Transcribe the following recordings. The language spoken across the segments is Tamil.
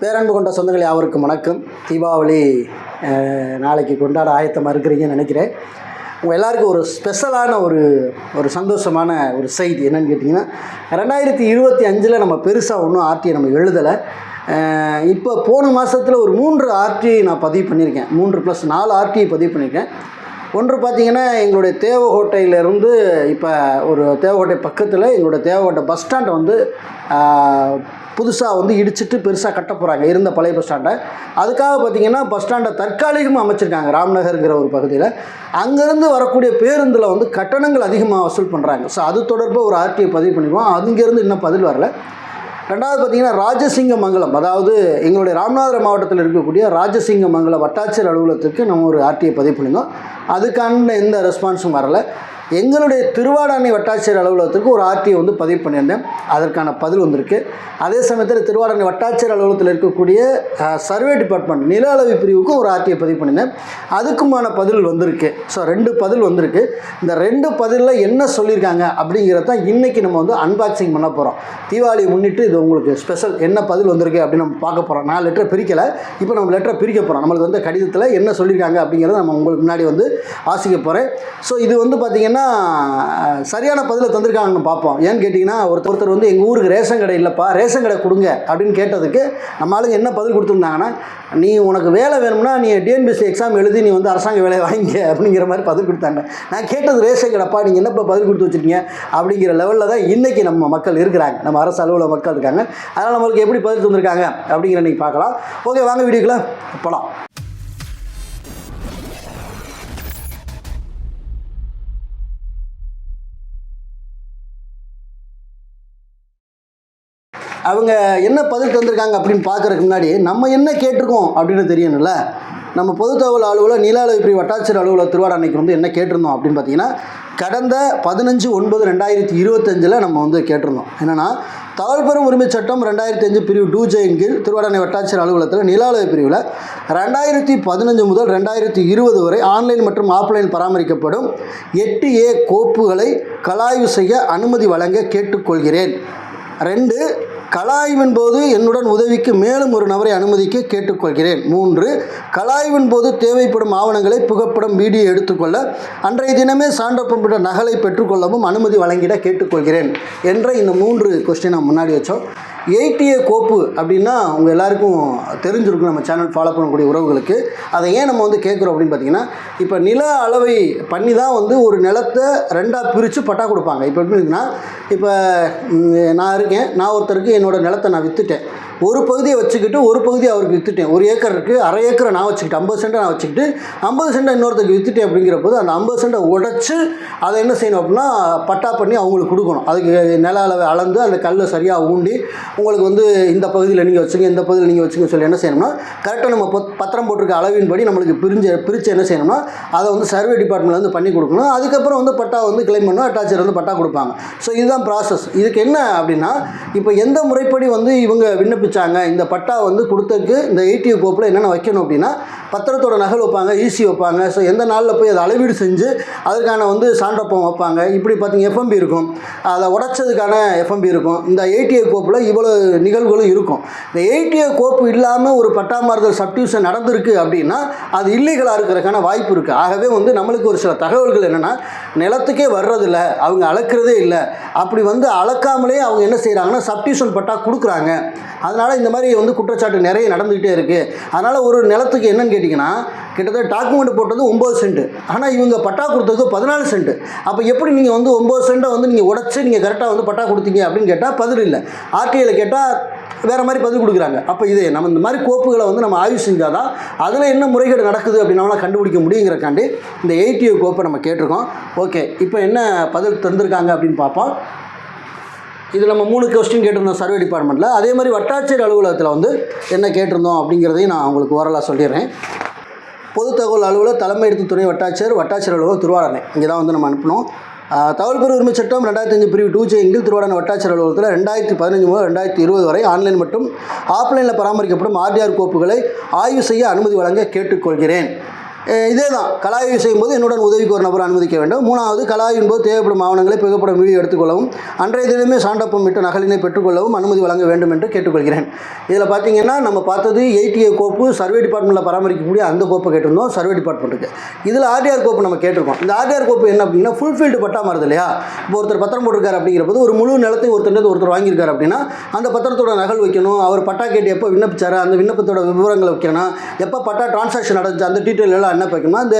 பேரன்பு கொண்ட சொந்தங்கள் யாவருக்கும் வணக்கம். தீபாவளி நாளைக்கு கொண்டாட ஆயத்தமாக இருக்கிறீங்கன்னு நினைக்கிறேன். உங்கள் எல்லாருக்கும் ஒரு ஸ்பெஷலான ஒரு ஒரு சந்தோஷமான ஒரு செய்தி என்னென்னு கேட்டிங்கன்னா ரெண்டாயிரத்தி இருபத்தி அஞ்சில் நம்ம பெருசாக ஒன்றும் ஆர்டியை நம்ம எழுதலை. இப்போ போன மாதத்தில் ஒரு மூன்று ஆர்டியை நான் பதிவு பண்ணியிருக்கேன். மூன்று ப்ளஸ் நாலு ஆர்டியை பதிவு பண்ணியிருக்கேன். ஒன்று பார்த்தீங்கன்னா எங்களுடைய தேவகோட்டையிலேருந்து இப்போ ஒரு தேவகோட்டை பக்கத்தில் எங்களுடைய தேவகோட்டை பஸ் ஸ்டாண்டை வந்து புதுசாக வந்து இடிச்சிட்டு பெருசாக கட்ட போகிறாங்க இருந்த பழைய பஸ் ஸ்டாண்டை அதுக்காக பார்த்தீங்கன்னா பஸ் ஸ்டாண்டை தற்காலிகமாக அமைச்சிருக்காங்க ராம்நகருங்கிற ஒரு பகுதியில். அங்கேருந்து வரக்கூடிய பேருந்தில் வந்து கட்டணங்கள் அதிகமாக வசூல் பண்ணுறாங்க ஸோ அது தொடர்பாக ஒரு ஆர்டிஐ பதிவு பண்ணிடுவோம். அங்கேருந்து இன்னும் பதில் வரல. ரெண்டாவது பார்த்தீங்கன்னா ராஜசிங்க மங்கலம் அதாவது எங்களுடைய ராமநாதபுரம் மாவட்டத்தில் இருக்கக்கூடிய ராஜசிங்க மங்கலம் வட்டாட்சியர் அலுவலகத்துக்கு நம்ம ஒரு ஆர்டிஐ பதிவு பண்ணியிருந்தோம். அதுக்கான எந்த ரெஸ்பான்ஸும் வரல. எங்களுடைய திருவாடானை வட்டாட்சியர் அலுவலகத்துக்கு ஒரு ஆர்டிஐ வந்து பதிவு பண்ணியிருந்தேன். அதற்கான பதில் வந்திருக்கு. அதே சமயத்தில் திருவாடானை வட்டாட்சியர் அலுவலகத்தில் இருக்கக்கூடிய சர்வே டிபார்ட்மெண்ட் நில அளவு பிரிவுக்கும் ஒரு ஆர்டிஐ பதிவு பண்ணியிருந்தேன். அதுக்குமான பதில் வந்திருக்கு. ஸோ ரெண்டு பதில் வந்திருக்கு. இந்த ரெண்டு பதிலில் என்ன சொல்லியிருக்காங்க அப்படிங்கிறத தான் இன்றைக்கி நம்ம வந்து அன்பாக்சிங் பண்ண போகிறோம் தீபாவளியை முன்னிட்டு இது உங்களுக்கு ஸ்பெஷல் என்ன பதில் வந்திருக்கு அப்படின்னு நம்ம பார்க்க போகிறோம் நான் லெட்டரை பிரிக்கலை. இப்போ நம்ம லெட்டரை பிரிக்க போகிறோம் நம்மளுக்கு வந்து கடிதத்தில் என்ன சொல்லியிருக்காங்க அப்படிங்கிறத நம்ம உங்களுக்கு முன்னாடி வந்து வாசிக்க போகிறேன் ஸோ இது வந்து பார்த்திங்கன்னா பார்த்தீங்கன்னா சரியான பதிலை தந்திருக்காங்கன்னு பார்ப்போம். ஏன்னு கேட்டிங்கன்னா ஒருத்தர் ஒருத்தர் வந்து எங்கள் ஊருக்கு ரேஷன் கடை இல்லைப்பா ரேஷன் கடை கொடுங்க அப்படின்னு கேட்டதுக்கு நம்ம ஆளுங்க என்ன பதில் கொடுத்துருந்தாங்கன்னா நீ உனக்கு வேலை வேணும்னா நீ டிஎன்பிஎஸ்சி எக்ஸாம் எழுதி நீ வந்து அரசாங்க வேலையை வாங்கிக்க அப்படிங்கிற மாதிரி பதில் கொடுத்தாங்க. நான் கேட்டது ரேஷன் கடைப்பா நீங்கள் என்னப்பா பதில் கொடுத்து வச்சுருக்கீங்க அப்படிங்கிற லெவலில் தான் இன்றைக்கி நம்ம மக்கள் இருக்கிறாங்க. நம்ம அரசு அலுவலக மக்கள் இருக்காங்க. அதனால் நம்மளுக்கு எப்படி பதில் தந்திருக்காங்க அப்படிங்கிற நீங்கள் பார்க்கலாம். ஓகே வாங்க வீடியோக்குள்ள போகலாம் அவங்க என்ன பதில் தந்திருக்காங்க அப்படின்னு பார்க்குறக்கு முன்னாடி நம்ம என்ன கேட்டிருக்கோம் அப்படின்னு தெரியணும்ல? நம்ம பொதுத்தகவல் அலுவலக அலுவலர் நீல அளவு பிரிவு வட்டாட்சியர் அலுவலர் அன்னைக்கு வந்து என்ன கேட்டிருந்தோம் அப்படின்னு பார்த்தீங்கன்னா கடந்த பதினஞ்சு ஒன்பது ரெண்டாயிரத்தி இருபத்தஞ்சில் நம்ம வந்து கேட்டிருந்தோம். என்னென்னா தகவல் பெறும் உரிமை சட்டம் ரெண்டாயிரத்தி அஞ்சு பிரிவு டூ ஜெயின் கீழ் திருவாரணை வட்டாட்சியர் அலுவலகத்தில் நில அளவு பிரிவில் ரெண்டாயிரத்தி பதினஞ்சு முதல் ரெண்டாயிரத்தி இருபது வரை ஆன்லைன் மற்றும் ஆஃப்லைன் பராமரிக்கப்படும் எட்டு ஏ கோப்புகளை கலாய்வு செய்ய அனுமதி வழங்க கேட்டுக்கொள்கிறேன். ரெண்டு கலாய்வின் போது என்னுடன் உதவிக்கு மேலும் ஒரு நபரை அனுமதிக்க கேட்டுக்கொள்கிறேன். மூன்று கலாய்வின் போது தேவைப்படும் ஆவணங்களை புகைப்படம் வீடியோ எடுத்துக்கொள்ள அன்றைய தினமே சான்றப்பட்ட நகலை பெற்றுக்கொள்ளவும் அனுமதி வழங்கிட கேட்டுக்கொள்கிறேன் என்ற இந்த மூன்று கொஸ்டின் நான் முன்னாடி வச்சோம். எயிட்டிஏ கோப்பு அப்படின்னா உங்கள் எல்லாருக்கும் தெரிஞ்சிருக்கும் நம்ம சேனல் ஃபாலோ பண்ணக்கூடிய உறவுகளுக்கு. அதை ஏன் நம்ம வந்து கேட்குறோம் அப்படின்னு பார்த்தீங்கன்னா இப்போ நில அளவை பண்ணி தான் வந்து ஒரு நிலத்தை ரெண்டாக பிரித்து பட்டா கொடுப்பாங்க. இப்போ எப்படி இருக்குன்னா இப்போ நான் இருக்கேன். நான் ஒருத்தருக்கு என்னோடய நிலத்தை நான் விற்றுட்டேன் ஒரு பகுதியை வச்சுக்கிட்டு ஒரு பகுதியை அவருக்கு விற்றுட்டேன் ஒரு ஏக்கர் இருக்குது அரை ஏக்கரை நான் வச்சுக்கிட்டு ஐம்பது சென்ட்டை நான் வச்சுக்கிட்டு ஐம்பது சென்ட்டை இன்னொருத்தருக்கு விற்றுட்டேன் அப்படிங்கிற போது அந்த ஐம்பது சென்ட்டை உடச்சி அதை என்ன செய்யணும் அப்படின்னா பட்டா பண்ணி அவங்களுக்கு கொடுக்கணும். அதுக்கு நில அளவை அளந்து அந்த கல்லை சரியாக ஊண்டி உங்களுக்கு வந்து இந்த பகுதியில் நீங்கள் வச்சுங்க இந்த பகுதியில் நீங்கள் வச்சுங்க சொல்லி என்ன செய்யணும்னா கரெக்டாக நம்ம பத்திரம் போட்டிருக்க அளவின்படி நம்மளுக்கு பிரிஞ்சு பிரித்து என்ன செய்யணும்னா அதை வந்து சர்வே டிபார்ட்மெண்ட்லேருந்து பண்ணி கொடுக்கணும். அதுக்கப்புறம் வந்து பட்டா வந்து கிளைம் பண்ணணும் அட்டாச்சர் வந்து பட்டா கொடுப்பாங்க. ஸோ இதுதான் ப்ராசஸ் இதுக்கு என்ன அப்படின்னா இப்போ எந்த முறைப்படி வந்து இவங்க விண்ணப்பிச்சாங்க இந்த பட்டா வந்து கொடுத்ததுக்கு இந்த எயிட்டி கோப்பில் என்னென்ன வைக்கணும் அப்படின்னா பத்திரத்தோட நகல் வைப்பாங்க ஈசி வைப்பாங்க. ஸோ எந்த நாளில் போய் அதை அளவீடு செஞ்சு அதற்கான வந்து சான்றப்பம் வைப்பாங்க. இப்படி பார்த்தீங்கன்னா எஃப்எம்பி இருக்கும். அதை உடைச்சதுக்கான எஃப்எம்பி இருக்கும். இந்த ஏடிஏ கோப்பில் இவ்வளோ நிகழ்வுகளும் இருக்கும். இந்த ஏடிஏ கோப்பு இல்லாமல் ஒரு பட்டா மாறுதல் சப்டிவிஷன் நடந்திருக்கு அப்படின்னா அது இல்லீகலாக இருக்கிறதுக்கான வாய்ப்பு இருக்குது ஆகவே வந்து நம்மளுக்கு ஒரு சில தகவல்கள் என்னென்னா நிலத்துக்கே வர்றதில்ல. அவங்க அளக்கிறதே இல்லை. அப்படி வந்து அளக்காமலே அவங்க என்ன செய்கிறாங்கன்னா சப்டிவிஷன் பட்டா கொடுக்குறாங்க. அதனால் இந்த மாதிரி வந்து குற்றச்சாட்டு நிறைய நடந்துக்கிட்டே இருக்குது அதனால் ஒரு நிலத்துக்கு என்னென்னு கேட்டிங்கன்னா கிட்டத்தட்ட டாக்குமெண்ட் போட்டது ஒம்பது சென்ட் ஆனால் இவங்க பட்டா கொடுத்தது பதினாலு சென்ட் அப்போ எப்படி நீங்கள் வந்து ஒம்பது சென்ட்டை வந்து நீங்கள் உடச்சி நீங்கள் கரெக்டாக வந்து பட்டா கொடுத்தீங்க அப்படின்னு கேட்டால் பதில் இல்லை. ஆர்டிஐயில் கேட்டால் வேறு மாதிரி பதில் கொடுக்குறாங்க. அப்போ இது நம்ம இந்த மாதிரி கோப்புகளை வந்து நம்ம ஆய்வு செஞ்சால் தான் அதில் என்ன முறைகேடு நடக்குது அப்படின்னு நம்மளால் கண்டுபிடிக்க முடியுங்கிறக்காண்டி இந்த எயிட்டி கோப்பை நம்ம கேட்டிருக்கோம். ஓகே இப்போ என்ன பதில் தந்திருக்காங்க அப்படின்னு பார்ப்போம். இது நம்ம மூணு கொஸ்டின் கேட்டிருந்தோம் சர்வே டிபார்ட்மெண்ட்டில் அதே மாதிரி வட்டாட்சியர் அலுவலகத்தில் வந்து என்ன கேட்டிருந்தோம் அப்படிங்கிறதையும் நான் உங்களுக்கு ஓரலாக சொல்லிடுறேன். பொது தகவல் அலுவலர் தலைமை எடுத்து துணை வட்டாட்சியர் வட்டாட்சியர் அலுவலகம் திருவாரணை. இங்கே தான் வந்து நம்ம அனுப்பினோம். தகவல் பெறும் உரிமை சட்டம் ரெண்டாயிரத்தி அஞ்சு பிரிவு டூ ஜே கீழ் திருவாரணை வட்டாட்சியர் அலுவலகத்தில் ரெண்டாயிரத்தி பதினஞ்சு முதல் ரெண்டாயிரத்தி இருபது வரை ஆன்லைன் மற்றும் ஆஃப்லைனில் பராமரிக்கப்படும் ஆர்டிஆர் கோப்புகளை ஆய்வு செய்ய அனுமதி வழங்க கேட்டுக்கொள்கிறேன். இதே தான் கலாய்வு செய்யும்போது என்னுடன் உதவிக்கு ஒரு நபர் அனுமதிக்க வேண்டும். மூணாவது கலாயின் போது தேவைப்படும் ஆவணங்களை புகைப்படம் வீடியோ எடுத்துக்கொள்ளவும் அன்றைய தினமே சாண்டப்பம் விட்டு நகலினை பெற்றுக்கொள்ளவும் அனுமதி வழங்க வேண்டும் என்று கேட்டுக்கொள்கிறேன். இதில் பார்த்தீங்கன்னா நம்ம பார்த்தது எயிட்டிஏ கோப்பு சர்வே டிபார்ட்மெண்ட்டில் பராமரிக்கக்கூடிய அந்த கோப்பை கேட்டிருந்தோம் சர்வே டிபார்ட்மெண்ட்டுக்கு. இதில் ஆர்டிஆர் கோப்பு நம்ம கேட்டிருக்கோம். இந்த ஆர்டிஆர் கோப்பு என்ன அப்படின்னா ஃபுல்ஃபீல்டு பட்டா மாறுது இல்லையா? இப்போ ஒருத்தர் பத்திரம் போட்டிருக்காரு அப்படிங்கிற போது ஒரு முழு நிலத்தை ஒருத்தர் ஒருத்தர் வாங்கியிருக்காரு அப்படின்னா அந்த பத்திரத்தோட நகல் வைக்கணும் அவர் பட்டா கேட்டு எப்போ விண்ணப்பிச்சார் அந்த விண்ணப்பத்தோட விவரங்களை வைக்கணும் எப்போ பட்டா டிரான்சாக்ஷன் நடந்துச்சு அந்த டீட்டெயில் எல்லாம் என்ன வைக்கணும்னா இந்த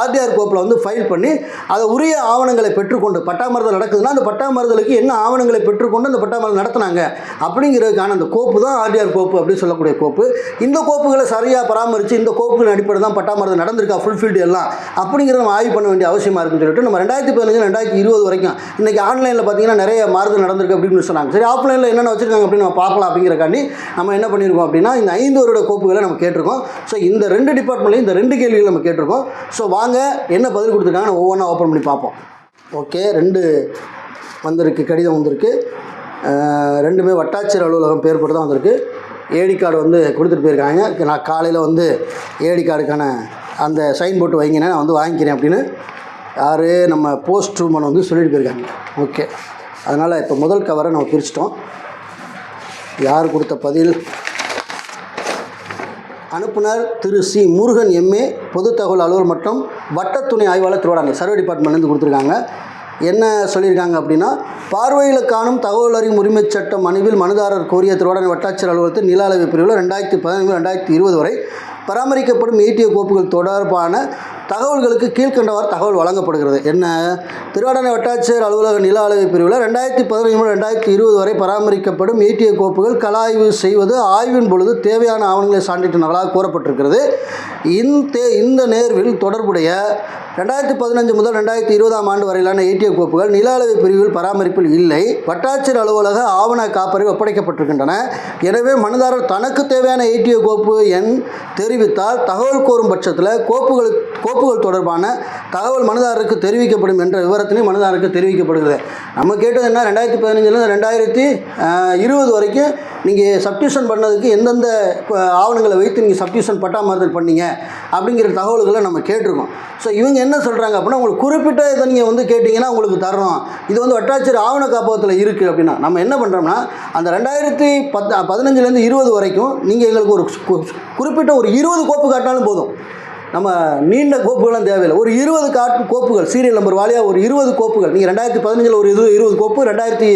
ஆர்டிஆர் கோப்பில் வந்து ஃபைல் பண்ணி அதை உரிய ஆவணங்களை பெற்றுக்கொண்டு பட்டாமறுதல் நடக்குதுன்னா அந்த பட்டாமறுதலுக்கு என்ன ஆவணங்களை பெற்றுக்கொண்டு அந்த பட்டா நடத்தினாங்க? அப்படிங்கிறதுக்கான அந்த கோப்பு தான் ஆர்டிஆர் கோப்பு அப்படின்னு சொல்லக்கூடிய கோப்பு. இந்த கோப்புகளை சரியாக பராமரித்து இந்த கோப்புகளின் அடிப்படை தான் பட்டாமறுதல் நடந்திருக்கா ஃபுல்ஃபில்டு எல்லாம்? அப்படிங்கிறத நம்ம ஆய்வு பண்ண வேண்டிய அவசியமாக இருக்குன்னு சொல்லிட்டு நம்ம ரெண்டாயிரத்தி பதினஞ்சு ரெண்டாயிரத்தி இருபது வரைக்கும் இன்றைக்கி ஆன்லைனில் பார்த்தீங்கன்னா நிறைய மாறுதல் நடந்திருக்கு அப்படின்னு சொன்னாங்க. சரி ஆஃப்லைனில் என்னென்ன வச்சுருக்காங்க அப்படின்னு நம்ம பார்க்கலாம் அப்படிங்கிறக்காண்டி நம்ம என்ன பண்ணியிருக்கோம் அப்படின்னா இந்த ஐந்து வருட கோப்புகளை நம்ம கேட்டிருக்கோம். ஸோ இந்த ரெண்டு டிபார்ட்மெண்ட்லையும் இந்த ரெண்டு கேள்விகளை நம்ம கேட்டிருக்கோம். ஸோ வாங்க என்ன பதில் கொடுத்துருக்காங்க நம்ம ஒவ்வொன்றா ஓப்பன் பண்ணி பார்ப்போம். ஓகே ரெண்டு வந்திருக்கு கடிதம் வந்திருக்கு. ரெண்டுமே வட்டாட்சியர் அலுவலகம் பேர் போட்டு தான் வந்திருக்கு ஏடி கார்டு வந்து கொடுத்துட்டு போயிருக்காங்க. நான் காலையில் வந்து ஏடி கார்டுக்கான அந்த சைன் போட்டு வைங்கன்னு நான் வந்து வாங்கிக்கிறேன் அப்படின்னு யார் நம்ம போஸ்ட் ரூமன் வந்து சொல்லிட்டு போயிருக்காங்க. ஓகே அதனால் இப்போ முதல் கவரை நம்ம பிரிச்சிட்டோம். யார் கொடுத்த பதில்? அனுப்புனர் திரு சி முருகன் எம்ஏ பொது தகவல் அலுவலர் மற்றும் வட்டத்துணை ஆய்வாளர் திருவாரூர் சர்வே டிபார்ட்மெண்ட்லேருந்து கொடுத்துருக்காங்க. என்ன சொல்லியிருக்காங்க அப்படின்னா பார்வையில் காணும் தகவல் அறியும் உரிமைச் சட்டம் மனுவில் மனுதாரர் கோரிய திருவாரூர் வட்டாட்சியர் அலுவலகத்தில் நில அளவு பிரிவில் ரெண்டாயிரத்தி பதினைந்து ரெண்டாயிரத்தி இருபது வரை பராமரிக்கப்படும் ஏடிஓ கோப்புகள் தொடர்பான தகவல்களுக்கு கீழ்கண்டவாறு தகவல் வழங்கப்படுகிறது. என்ன? திருவாடனை வட்டாட்சியர் அலுவலக நில அளவை பிரிவில் ரெண்டாயிரத்தி பதினைந்து முதல் ரெண்டாயிரத்தி இருபது வரை பராமரிக்கப்படும் ஈட்டிய கோப்புகள் கலாய்வு செய்வது ஆய்வின் பொழுது தேவையான ஆவணங்களை சான்றிட்டு நகலாக கூறப்பட்டிருக்கிறது இந்த இந்த நேர்வில் தொடர்புடைய ரெண்டாயிரத்தி பதினஞ்சு முதல் ரெண்டாயிரத்தி இருபதாம் ஆண்டு வரையிலான ஏடிஎஃப் கோப்புகள் நில அளவை பிரிவில் பராமரிப்பில் இல்லை. வட்டாட்சியர் அலுவலக ஆவண காப்பறிவு ஒப்படைக்கப்பட்டிருக்கின்றன. எனவே மனுதாரர் தனக்கு தேவையான ஏடிஎஃப் கோப்பு எண் தெரிவித்தால் தகவல் கோரும் பட்சத்தில் கோப்புகள் கோப்புகள் தொடர்பான தகவல் மனுதாரருக்கு தெரிவிக்கப்படும் என்ற விவரத்தினை மனுதாரருக்கு தெரிவிக்கப்படுகிறது. நம்ம கேட்டது என்ன? ரெண்டாயிரத்தி பதினஞ்சுலேருந்து ரெண்டாயிரத்தி இருபது வரைக்கும் நீங்கள் சப்டியூஷன் பண்ணதுக்கு எந்தெந்த ஆவணங்களை வைத்து நீங்கள் சப்டியூஷன் பட்டாமாறுதல் பண்ணீங்க அப்படிங்கிற தகவல்களை நம்ம கேட்டிருக்கோம். ஸோ இவங்க என்ன சொல்கிறாங்க அப்படின்னா உங்களுக்கு குறிப்பிட்ட இதை நீங்கள் வந்து கேட்டிங்கன்னா உங்களுக்கு தரோம் இது வந்து வட்டாட்சியர் ஆவண காப்பகத்தில் இருக்குது அப்படின்னா நம்ம என்ன பண்ணுறோம்னா அந்த ரெண்டாயிரத்தி பத்து பதினஞ்சுலேருந்து இருபது வரைக்கும் நீங்கள் எங்களுக்கு ஒரு குறிப்பிட்ட ஒரு இருபது கோப்பு காட்டினாலும் போதும். நம்ம நீண்ட கோப்புகள்லாம் தேவையில்லை. ஒரு இருபது காட்டு கோப்புகள் சீரியல் நம்பர் வாலியாக ஒரு இருபது கோப்புகள். நீங்கள் ரெண்டாயிரத்தி பதினஞ்சில் ஒரு இது இருபது கோப்பு ரெண்டாயிரத்தி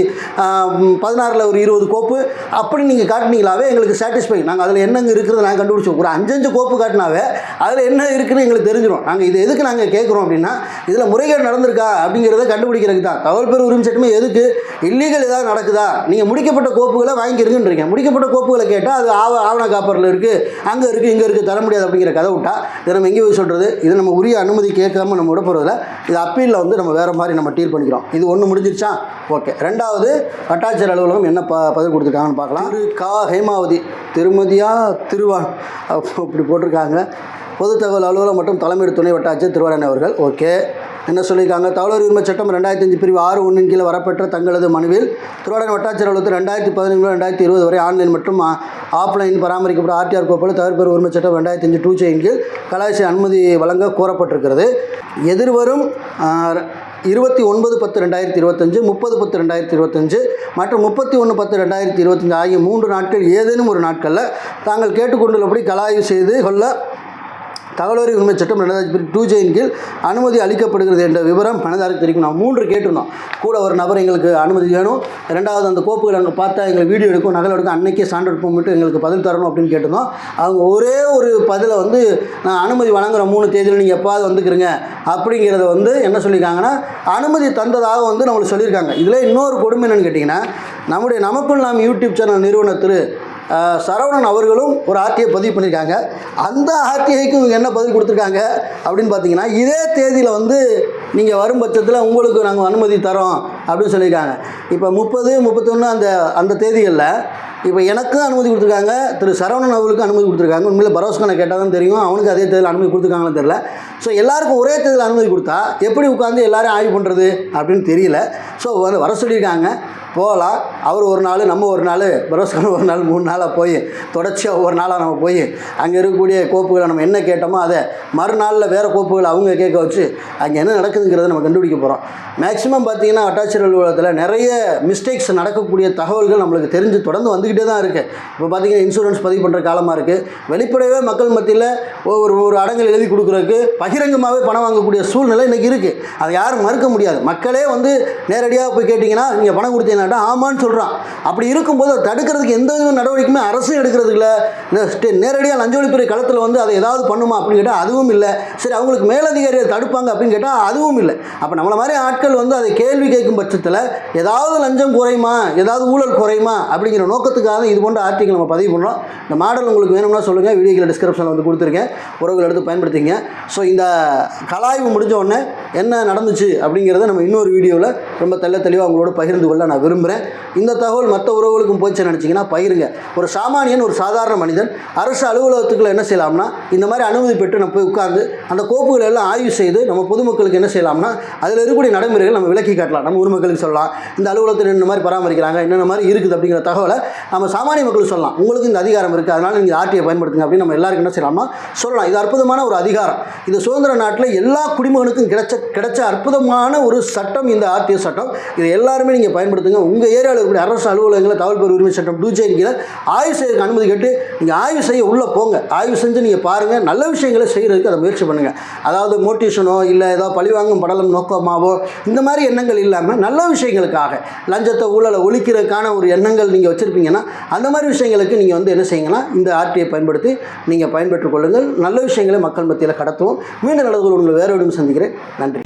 பதினாறில் ஒரு இருபது கோப்பு அப்படி நீங்கள் காட்டினீங்களாவே எங்களுக்கு சாட்டிஸ்ஃபை நாங்கள் அதில் என்னங்க இருக்கிறது நாங்கள் கண்டுபிடிச்சோம். ஒரு அஞ்சஞ்சு கோப்பு காட்டினாவே அதில் என்ன இருக்குன்னு எங்களுக்கு தெரிஞ்சிடும். நாங்கள் இது எதுக்கு நாங்கள் கேட்குறோம் அப்படின்னா இதில் முறைகேடு நடந்திருக்கா அப்படிங்கிறத கண்டுபிடிக்கிறதுக்கு தான். தகவல் பெரு உரிமை சட்டமே எதுக்கு? இல்லீகல் ஏதாவது நடக்குதா? நீங்கள் முடிக்கப்பட்ட கோப்புகளை வாங்கிக்கிறீங்கன்றீங்க முடிக்கப்பட்ட கோப்புகளை கேட்டால் அது ஆவ ஆவண காப்பரில் இருக்குது அங்கே இருக்குது இங்கே இருக்குது தர முடியாது அப்படிங்கிற கதை விட்டா இதை நம்ம எங்கே போய் சொல்கிறது இது நம்ம உரிய அனுமதி கேட்காம நம்ம விட போகிறதில்ல இது அப்பீலில் வந்து நம்ம வேறு மாதிரி நம்ம டீல் பண்ணிக்கிறோம். இது ஒன்று முடிஞ்சிருச்சா? ஓகே. ரெண்டாவது வட்டாட்சியர் அலுவலகம் என்ன ப பதில் கொடுத்துருக்காங்கன்னு பார்க்கலாம். திரு கா. ஹேமாவதி திருமதியா திருவான். அப்படி இப்படி போட்டிருக்காங்க. பொது தகவல் அலுவலகம் மற்றும் தலைமை துணை வட்டாட்சியர் திருவாரன் அவர்கள். ஓகே. என்ன சொல்லியிருக்காங்க? தகவல் உரிமை சட்டம் ரெண்டாயிரத்தி அஞ்சு பிரிவு ஆறு ஒன்றின் கீழே வரப்பெற்ற தங்களது மனுவில் திருவாரன் வட்டாட்சியர் அலுவலகத்தில் ரெண்டாயிரத்தி பதினைந்து ரெண்டாயிரத்தி இருபது வரை ஆன்லைன் மற்றும் ஆஃப்லைன் பராமரிக்கப்பட்ட ஆர்டிஆர் கோப்பில் தகவல் உரிமை சட்டம் ரெண்டாயிரத்தி அஞ்சு டூ செயின் கீழ் கலாய்ச்சி அனுமதி வழங்க கோரப்பட்டிருக்கிறது. எதிர்வரும் இருபத்தி ஒன்பது பத்து ரெண்டாயிரத்தி இருபத்தஞ்சு முப்பது பத்து ரெண்டாயிரத்தி இருபத்தஞ்சு மற்றும் முப்பத்தி ஒன்று பத்து ரெண்டாயிரத்தி இருபத்தஞ்சு ஆகிய மூன்று நாட்கள் ஏதேனும் ஒரு நாட்களில் தாங்கள் கேட்டுக்கொண்டுள்ளபடி கலாய்வு செய்து கொள்ள தகவலறி உரிமை சட்டம் ரெண்டாயிரத்தி டூ ஜெயின் கீழ் அனுமதி அளிக்கப்படுகிறது என்ற விவரம் மனதாருக்கு தெரிவிக்கும் நான் மூன்று கேட்டிருந்தோம். கூட ஒரு நபர் எங்களுக்கு அனுமதி வேணும். ரெண்டாவது அந்த கோப்புகள் அங்கே பார்த்தா எங்களுக்கு வீடியோ எடுக்கும் நகல் எடுக்கும் அன்னைக்கே சான்று மட்டும் எங்களுக்கு பதில் தரணும் அப்படின்னு கேட்டிருந்தோம். அவங்க ஒரே ஒரு பதிலை வந்து நான் அனுமதி வழங்குகிற மூணு தேதியில் நீங்கள் எப்பாவது வந்துக்கிறீங்க? அப்படிங்கிறத வந்து என்ன சொல்லியிருக்காங்கன்னா அனுமதி தந்ததாக வந்து நம்மளுக்கு சொல்லியிருக்காங்க. இதில் இன்னொரு கொடுமை என்னென்னு கேட்டிங்கன்னா நம்முடைய நமக்கும் நாம் யூடியூப் சேனல் நிறுவனத்தில் சரவணன் அவர்களும் ஒரு ஆர்டிஐ பதிவு பண்ணியிருக்காங்க. அந்த ஆர்டிஐக்கு இவங்க என்ன பதில் கொடுத்துருக்காங்க அப்படின்னு பார்த்தீங்கன்னா இதே தேதியில் வந்து நீங்கள் வரும் பட்சத்தில் உங்களுக்கு நாங்கள் அனுமதி தரோம் அப்படின்னு சொல்லியிருக்காங்க. இப்போ முப்பது முப்பத்தொன்று அந்த அந்த தேதிகளில் இப்போ எனக்கும் அனுமதி கொடுத்துருக்காங்க திரு சரவணன் அவர்களுக்கும் அனுமதி கொடுத்துருக்காங்க. உண்மையில் பரோஸ்கானை கேட்டால் தான் தெரியும். அவனுக்கு அதே தேதியில் அனுமதி கொடுத்துருக்காங்கன்னு தெரியல. ஸோ எல்லாருக்கும் ஒரே தேதியில் அனுமதி கொடுத்தா எப்படி உட்காந்து எல்லோரும் ஆய்வு பண்ணுறது அப்படின்னு தெரியல. ஸோ வர சொல்லியிருக்காங்க. போகலாம் அவர் ஒரு நாள் நம்ம ஒரு நாள் பரோஸ்கான் ஒரு நாள் மூணு நாளாக போய் தொடர்ச்சியாக ஒவ்வொரு நாளாக நம்ம போய் அங்கே இருக்கக்கூடிய கோப்புகளை நம்ம என்ன கேட்டோமோ அதை மறுநாளில் வேறு கோப்புகளை அவங்க கேட்க வச்சு அங்கே என்ன நடக்குதுங்கிறத நம்ம கண்டுபிடிக்க போகிறோம் மேக்ஸிமம் பார்த்தீங்கன்னா அட்டாச்சர் அலுவலகத்தில் நிறைய மிஸ்டேக்ஸ் நடக்கக்கூடிய தகவல்கள் நம்மளுக்கு தெரிஞ்சு தொடர்ந்து வந்துக்கிட்டே தான் இருக்குது இப்போ பார்த்தீங்கன்னா இன்சூரன்ஸ் பதிவு பண்ணுற காலமாக இருக்குது வெளிப்படையாகவே மக்கள் மத்தியில் ஒரு ஒரு அடங்கல் எழுதி கொடுக்குறதுக்கு பகிரங்கமாகவே பணம் வாங்கக்கூடிய சூழ்நிலை இன்றைக்கி இருக்குது அதை யாரும் மறுக்க முடியாது. மக்களே வந்து நேரடியாக போய் கேட்டிங்கன்னா நீங்கள் பணம் கொடுத்தீங்கன்னா கொடுத்தீங்கன்னாட்டா ஆமான்னு சொல்கிறான் அப்படி இருக்கும்போது அதை தடுக்கிறதுக்கு எந்த விதமான நடவடிக்கையுமே அரசும் எடுக்கிறது இல்லை. நேரடியாக லஞ்ச ஒழிப்புறை களத்தில் வந்து அதை ஏதாவது பண்ணுமா அப்படின்னு கேட்டால் அதுவும் இல்லை. சரி அவங்களுக்கு மேலதிகாரியை தடுப்பாங்க அப்படின்னு கேட்டால் அதுவும் இல்லை. அப்போ நம்மளை மாதிரி ஆட்கள் வந்து அதை கேள்வி கேட்கும் பட்சத்தில் ஏதாவது லஞ்சம் குறையுமா? ஏதாவது ஊழல் குறையுமா? அப்படிங்கிற நோக்கத்துக்காக இது போன்ற ஆர்டிக்கல் நம்ம பதிவு பண்ணுறோம் இந்த மாடல் உங்களுக்கு வேணும்னா சொல்லுங்கள் வீடியோக்கில் டிஸ்கிரிப்ஷனில் வந்து கொடுத்துருக்கேன். உறவுகள் எடுத்து பயன்படுத்திங்க ஸோ இந்த கலாய்வு முடிஞ்ச உடனே என்ன நடந்துச்சு அப்படிங்கிறத நம்ம இன்னொரு வீடியோவில் ரொம்ப தெள்ள தெளிவாக உங்களோட பகிர்ந்து கொள்ள நான் விரும்புகிறேன். விரும்புகிறேன் இந்த தகவல் மற்ற உறவுகளுக்கும் போச்சு நினச்சிங்கன்னா பயிருங்க ஒரு சாமானியன் ஒரு சாதாரண மனிதன் அரசு அலுவலகத்துக்குள்ள என்ன செய்யலாம்னா இந்த மாதிரி அனுமதி பெற்று நம்ம போய் உட்கார்ந்து அந்த கோப்புகளை எல்லாம் ஆய்வு செய்து நம்ம பொதுமக்களுக்கு என்ன செய்யலாம்னா அதில் இருக்கக்கூடிய நடைமுறைகள் நம்ம விளக்கி காட்டலாம். நம்ம ஊர் மக்களுக்கு சொல்லலாம். இந்த அலுவலகத்தில் இந்த மாதிரி பராமரிக்கிறாங்க என்னென்ன மாதிரி இருக்குது அப்படிங்கிற தகவலை நம்ம சாமானிய மக்களுக்கு சொல்லலாம். உங்களுக்கு இந்த அதிகாரம் இருக்குது அதனால் நீங்கள் ஆர்டியை பயன்படுத்துங்க அப்படின்னு நம்ம எல்லாருக்கும் என்ன செய்யலாமா சொல்லலாம். இது அற்புதமான ஒரு அதிகாரம். இந்த சுதந்திர நாட்டில் எல்லா குடிமகனுக்கும் கிடைச்ச கிடைச்ச அற்புதமான ஒரு சட்டம் இந்த ஆர்டிஓ சட்டம். இதை எல்லாருமே நீங்கள் பயன்படுத்துங்க உங்கள் ஏரியாவில் இருக்கக்கூடிய அரசு அலுவலகங்களை தகவல் பெறும் உரிமை சட்டம் டூஜெயின் கீழே ஆய்வு செய்யறதுக்கு அனுமதி கேட்டு நீங்கள் ஆய்வு செய்ய உள்ளே போங்க. ஆய்வு செஞ்சு நீங்கள் பாருங்கள் நல்ல விஷயங்களை செய்கிறதுக்கு அதை முயற்சி பண்ணுங்கள் அதாவது மோட்டிவேஷனோ இல்லை ஏதோ பழிவாங்கும் படலம் நோக்கமாவோ இந்த மாதிரி எண்ணங்கள் இல்லாமல் நல்ல விஷயங்களுக்காக லஞ்சத்தை ஊழலை ஒழிக்கிறதுக்கான ஒரு எண்ணங்கள் நீங்கள் வச்சுருப்பீங்கன்னா அந்த மாதிரி விஷயங்களுக்கு நீங்கள் வந்து என்ன செய்யுங்கன்னா இந்த ஆர்டியை பயன்படுத்தி நீங்கள் பயன்பெற்றுக் கொள்ளுங்கள். நல்ல விஷயங்களை மக்கள் மத்தியில் கடத்துவோம். மீண்டும் நல்லது உங்களை வேறு சந்திக்கிறேன். நன்றி.